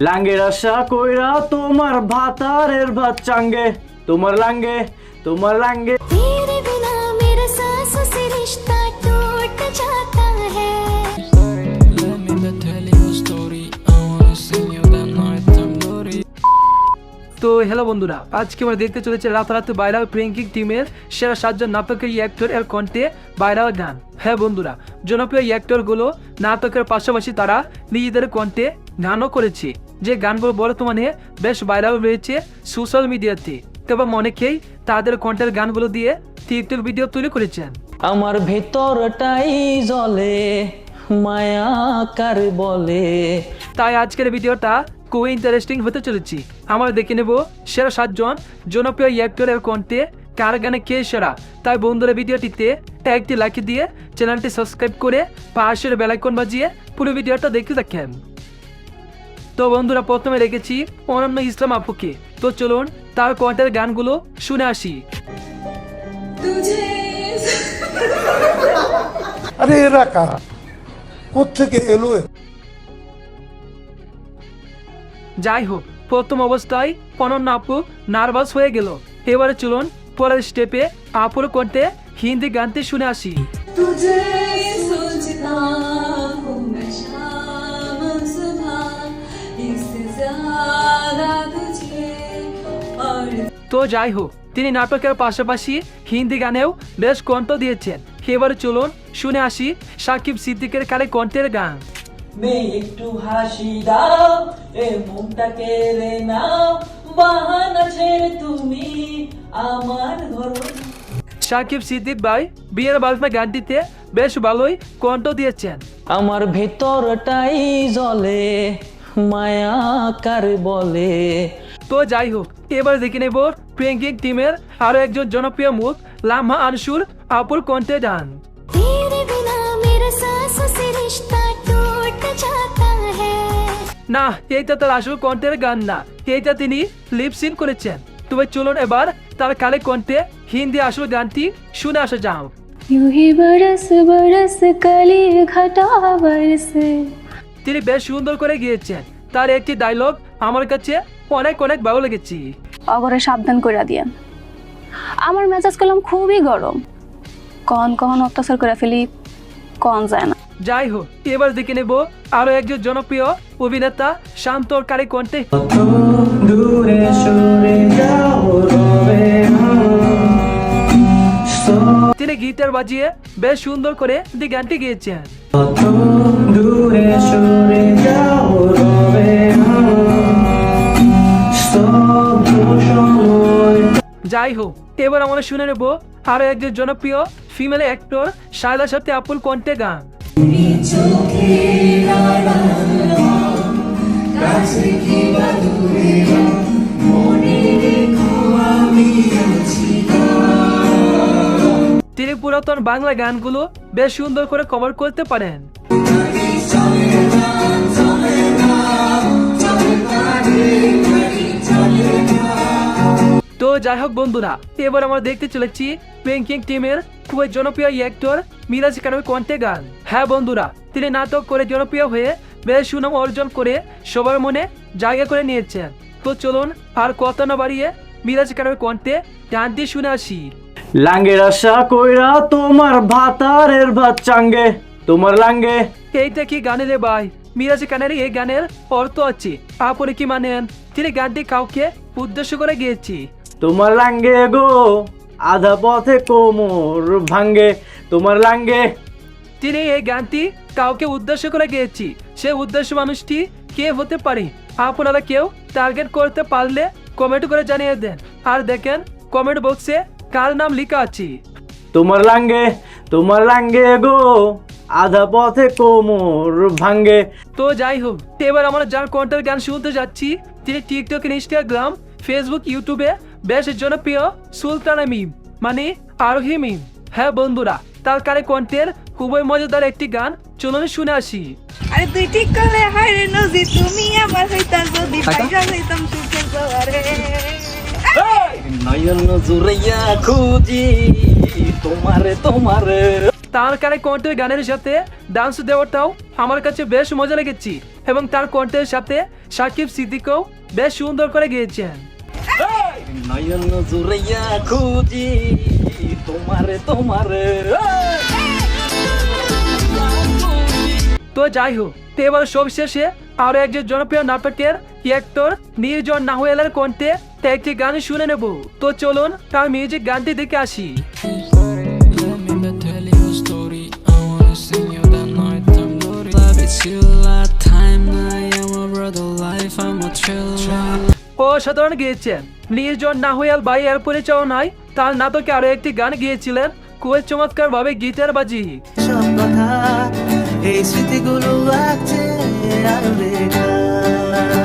লাঙ্গের আশা কইরা তোমার ভাতারের ভাত চাঙ্গে। তোমার লাঙ্গে তোমার লাঙ্গে। তো হ্যালো বন্ধুরা আজকে আমরা দেখতে চলেছে রাতারাতি বাইরাও প্রিঙ্কিং টিমের সেরা সাতজন নাটকের অ্যাক্টর এর কণ্ঠে বাইরাও গান। হ্যাঁ বন্ধুরা জনপ্রিয় অ্যাক্টরগুলো নাটকের পাশাপাশি তারা নিজেদের কণ্ঠে গানও করেছে। যে গানগুলো বর্তমানে বেশ ভাইরাল রয়েছে সোশ্যাল মিডিয়াতে তবে অনেকেই তাদের কণ্ঠের গানগুলো দিয়ে টিকটক ভিডিও তৈরি করেছেন। আমার ভেতরটাই জলে মায়া কার বলে? তাই আজকের ভিডিওটা খুবই ইন্টারেস্টিং হতে চলেছি। আমরা দেখে নেব সেরা সাতজন জনপ্রিয় অ্যাক্টরের কণ্ঠে কার গানে কে সেরা। তাই বন্ধুরা ভিডিওটিতে একটি লাইক দিয়ে চ্যানেলটি সাবস্ক্রাইব করে পাশের বেলাইকন বাজিয়ে পুরো ভিডিওটা দেখতে থাকেন। তো বন্ধুরা প্রথমে রেখেছি অনন্য ইসলাম আপুকে। তো চলুন তার কণ্ঠের গানগুলো শুনে আসি। আরে এরা কারা? কোথেকে এলো যাই হোক প্রথম অবস্থায় অনন্য আপু নার্ভাস হয়ে গেল। এবারে চলুন পরের স্টেপে আপুর কণ্ঠে হিন্দি গানটি শুনে আসি। তো যাই হোক তিনি নাটকের পাশাপাশি হিন্দি গানেও বেশ কণ্ঠ দিয়েছেন। এবারে চলুন শুনে আসি সাকিব সিদ্দিকের কালে কণ্ঠের গান। মেয়ে একটু হাসি দাও এ নাও বাহানা ছেড়ে তুমি আমার ঘর। সাকিব সিদ্দিক ভাই বিয়ের গানটিতে বেশ ভালোই কণ্ঠ দিয়েছেন। আমার ভেতরটাই জলে মায়া কার বলে? তো যাই হোক এবার দেখে নেব প্রিঙ্কিং টিমের আরও একজন জনপ্রিয় মুখ লাম্মা আনসুর আপুর কণ্ঠে ডান না এইটা তার আসল কণ্ঠের গান না এইটা তিনি লিপসিন করেছেন। তবে চলুন এবার তার কালে কণ্ঠে হিন্দি আসল গানটি শুনে আসা যাও কালি তিনি বেশ সুন্দর করে গিয়েছেন। তার একটি ডায়লগ আমার কাছে অনেক অনেক ভালো লেগেছে। অগরে সাবধান করে দিয়েন। আমার মেজাজ কলম খুবই গরম। কন কখন অত্যাচার করে ফেলি কন যায় না। যাই হোক এবার দেখে নেব আরও একজন জনপ্রিয় অভিনেতা শান্ত কারে কণ্ঠে। তিনি গিটার বাজিয়ে বেশ সুন্দর করে দি গানটি গিয়েছেন। যাই হোক এবার আমরা শুনে নেব আরও একজন জনপ্রিয় ফিমেল অ্যাক্টর শায়লা সাথে আপুল কণ্ঠে গান। তিনি পুরাতন বাংলা গানগুলো বেশ সুন্দর করে কভার করতে পারেন। তো যাই হোক বন্ধুরা, এবার আমরা দেখতে চলেছি প্যাঙ্কিং টিমের খুবই জনপ্রিয় অ্যাক্টর মিরাজ খানের কণ্ঠে গান? হ্যাঁ বন্ধুরা, তিনি নাটক করে জনপ্রিয় হয়ে বেশ সুনাম অর্জন করে সবার মনে জায়গা করে নিয়েছেন। তো চলুন আর কথা না বাড়িয়ে মিরাজ খানের কণ্ঠে দিয়ে শুনে আসি। লাঙ্গের আশা কইরা তোমার ভাতারের ভাত চাঙ্গে তোমার লাঙ্গে। এইটা কি গানে রে ভাই? মিরাজ খানের এই গানের অর্থ আছে। আপনি কি মানেন? তিনি গানটি কাউকে উদ্দেশ্য করে গিয়েছি। তোমার লাঙ্গে গো আধা পথে কোমর ভাঙ্গে। তোমার লাঙ্গে। তিনি এই গানটি কাউকে উদ্দেশ্য করে গেয়েছি। সে উদ্দেশ্য মানুষটি কে হতে পারে? আপনারা কেউ টার্গেট করতে পারলে কমেন্ট করে জানিয়ে দেন। আর দেখেন কমেন্ট বক্সে কার নাম লেখা আছে। তোমার লাঙ্গে তোমার লাঙ্গে গো। আধা পথে কোমর ভাঙ্গে। তো যাই হোক এবার আমরা যার কণ্ঠের গান শুনতে যাচ্ছি তিনি টিকটক ইনস্টাগ্রাম ফেসবুক ইউটিউবে বেশ জনপ্রিয় সুলতানা মিম মানে আরোহী মিম। হ্যাঁ বন্ধুরা তার কারে কণ্ঠের খুবই মজাদার একটি গান চলুন শুনে আসি। আরে তুই ঠিক করলে হায় রে নজি তুমি আমার হইতা যদি পাইরা হইতাম সুখের জোয়ারে নয়ন জুড়াইয়া খুঁজি তোমারে তোমারে তার কানে কণ্ঠের গানের সাথে ডান্স দেওয়াটাও আমার কাছে বেশ মজা লেগেছে এবং তার কণ্ঠের সাথে সাকিব সিদ্দিকও বেশ সুন্দর করে গিয়েছেন। তো যাই হোক এবার সবশেষে আরও একজন জনপ্রিয় নাটকের অ্যাক্টর নির্জন নাহুয়েলের কণ্ঠে একটি গান শুনে নেব। তো চলুন তার মিউজিক গানটি দেখে আসি। অসাধারণ গিয়েছেন। নির্জন নাহুয়াল বাই এর পরিচালনায় তার নাটকে আরও একটি গান গিয়েছিলেন। কুয়ে চমৎকার ভাবে গিটার বাজি। সব কথা এই স্মৃতিগুলো আছে